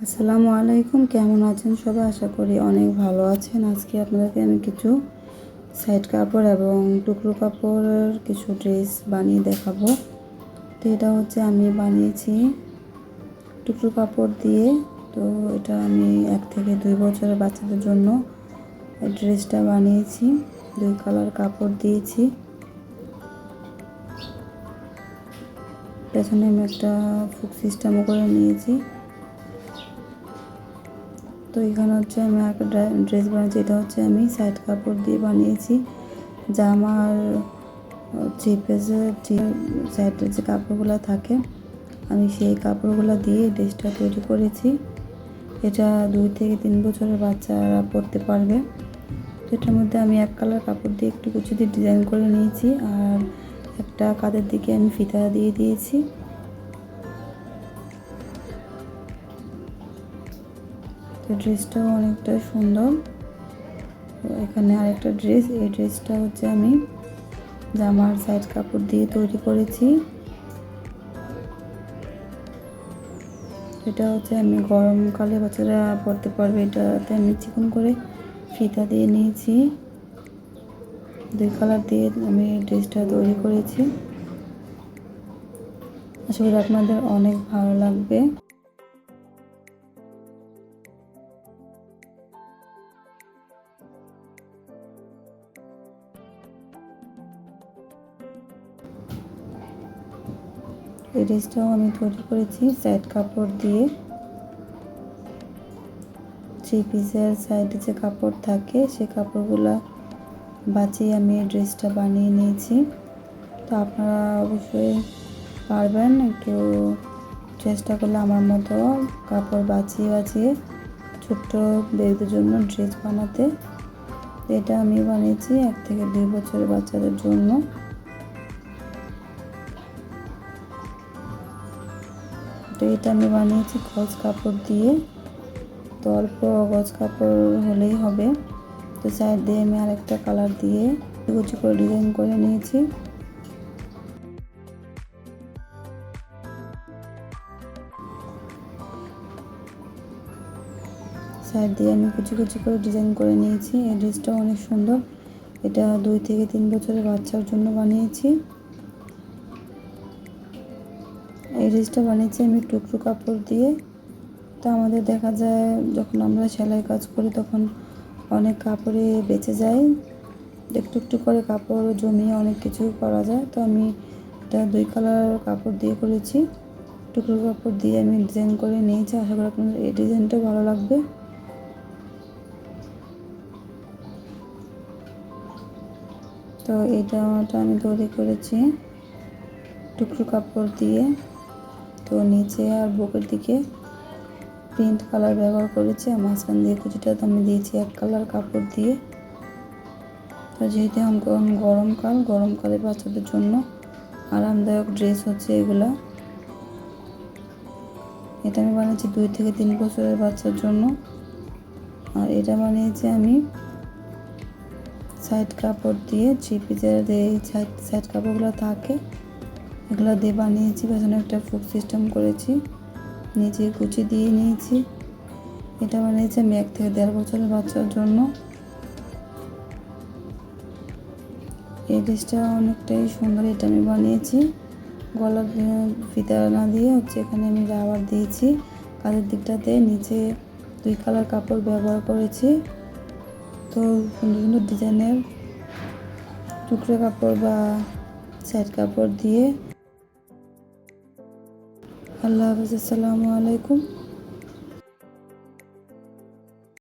আসসালামু আলাইকুম, কেমন আছেন সবাই? আশা করি অনেক ভালো আছেন। আজকে আপনাদেরকে আমি কিছু সাইড কাপড় এবং টুকরো কাপড়ের কিছু ড্রেস বানিয়ে দেখাবো। তো এটা হচ্ছে আমি বানিয়েছি টুকরো কাপড় দিয়ে। তো এটা আমি এক থেকে দুই বছরের বাচ্চাদের জন্য ড্রেসটা বানিয়েছি। দুই কালার কাপড় দিয়েছি। পেছনে আমি একটা ফুক সিস্টেমও করে নিয়েছি। তো এখানে হচ্ছে আমি একটা ড্রেস বানিয়েছি, এটা হচ্ছে আমি সাইড কাপড় দিয়ে বানিয়েছি। জামার চিপেসের যে সাইডের যে কাপড়গুলো থাকে, আমি সেই কাপড়গুলো দিয়ে ড্রেসটা তৈরি করেছি। এটা দুই থেকে তিন বছরের বাচ্চারা পরতে পারবে। তো এটার মধ্যে আমি এক কালার কাপড় দিয়ে একটু কুচি দিয়ে ডিজাইন করে নিয়েছি, আর একটা কাদের দিকে আমি ফিতা দিয়ে দিয়েছি। তো ড্রেসটাও অনেকটা সুন্দর। তো এখানে আরেকটা ড্রেস, এই ড্রেসটা হচ্ছে আমি জামার সাইড কাপড় দিয়ে তৈরি করেছি। এটা হচ্ছে আমি গরমকালে বাচ্চারা পরতে পারবে, এটাতে আমি চিকন করে ফিতা দিয়ে নিয়েছি। দুই কালার দিয়ে আমি ড্রেসটা তৈরি করেছি। আশা করি আপনাদের অনেক ভালো লাগবে। এই ড্রেসটাও আমি তৈরি করেছি সাইড কাপড় দিয়ে। থ্রি পিসের সাইডে যে কাপড় থাকে, সে কাপড়গুলো বাঁচিয়ে আমি এই ড্রেসটা বানিয়ে নিয়েছি। তো আপনারা অবশ্যই পারবেন একটু চেষ্টা করলে আমার মতো কাপড় বাঁচিয়ে বাঁচিয়ে ছোট্ট বেবিদের জন্য ড্রেস বানাতে। এটা আমি বানিয়েছি এক থেকে দুই বছরের বাচ্চাদের জন্য। তো এটা আমি বানিয়েছি গজ কাপড় দিয়ে। তো অল্প গজ কাপড় হলেই হবে। তো সাইড দিয়ে আমি আরেকটা কালার দিয়ে কুচি করে ডিজাইন করে নিয়েছি। সাইড দিয়ে আমি কুচি কুচি করে ডিজাইন করে নিয়েছি। এই ড্রেসটা অনেক সুন্দর। এটা দুই থেকে তিন বছরের বাচ্চার জন্য বানিয়েছি। এই ড্রেসটা বানিয়েছি আমি টুকরো কাপড় দিয়ে। তো আমাদের দেখা যায় যখন আমরা সেলাই কাজ করি তখন অনেক কাপড়ে বেঁচে যায়। একটু একটু করে কাপড় জমিয়ে অনেক কিছু করা যায়। তো আমি এটা দুই কালার কাপড় দিয়ে করেছি। টুকরো কাপড় দিয়ে আমি ডিজাইন করে নিয়েছি। আশা করি আপনাদের এই ডিজাইনটা ভালো লাগবে। তো এটা আমি তৈরি করেছি টুকরো কাপড় দিয়ে। তো নিচে আর বুকের দিকে প্রিন্ট কালার ব্যবহার করেছি। মাঝখান দিয়ে কুচিটা তো আমি দিয়েছি এক কালার কাপড় দিয়ে। তো যেহেতু গরমকাল গরমকালে বাচ্চাদের জন্য আরামদায়ক ড্রেস হচ্ছে এগুলা। এটা আমি বানিয়েছি দুই থেকে তিন বছরের বাচ্চার জন্য। আর এটা বানিয়েছি আমি সাইড কাপড় দিয়ে থ্রি পিসের সাইড সাইড কাপড়গুলো থাকে এগুলো দিয়ে বানিয়েছি, পেছনে একটা ফুক সিস্টেম করেছি, নিচে কুচি দিয়ে নিয়েছি। এটা বানিয়েছি আমি এক থেকে দেড় বছরের বাচ্চার জন্য। এই ড্রেসটা অনেকটাই সুন্দর, এটা আমি বানিয়েছি। গলার ফিতা না দিয়ে হচ্ছে এখানে আমি রাবার দিয়েছি। কাজের দিকটাতে নিচে দুই কালার কাপড় ব্যবহার করেছি। তো সুন্দর সুন্দর ডিজাইনের টুকরো কাপড় বা সাইড কাপড় দিয়ে আল্লাহ হাফিজ আসসালামু আলাইকুম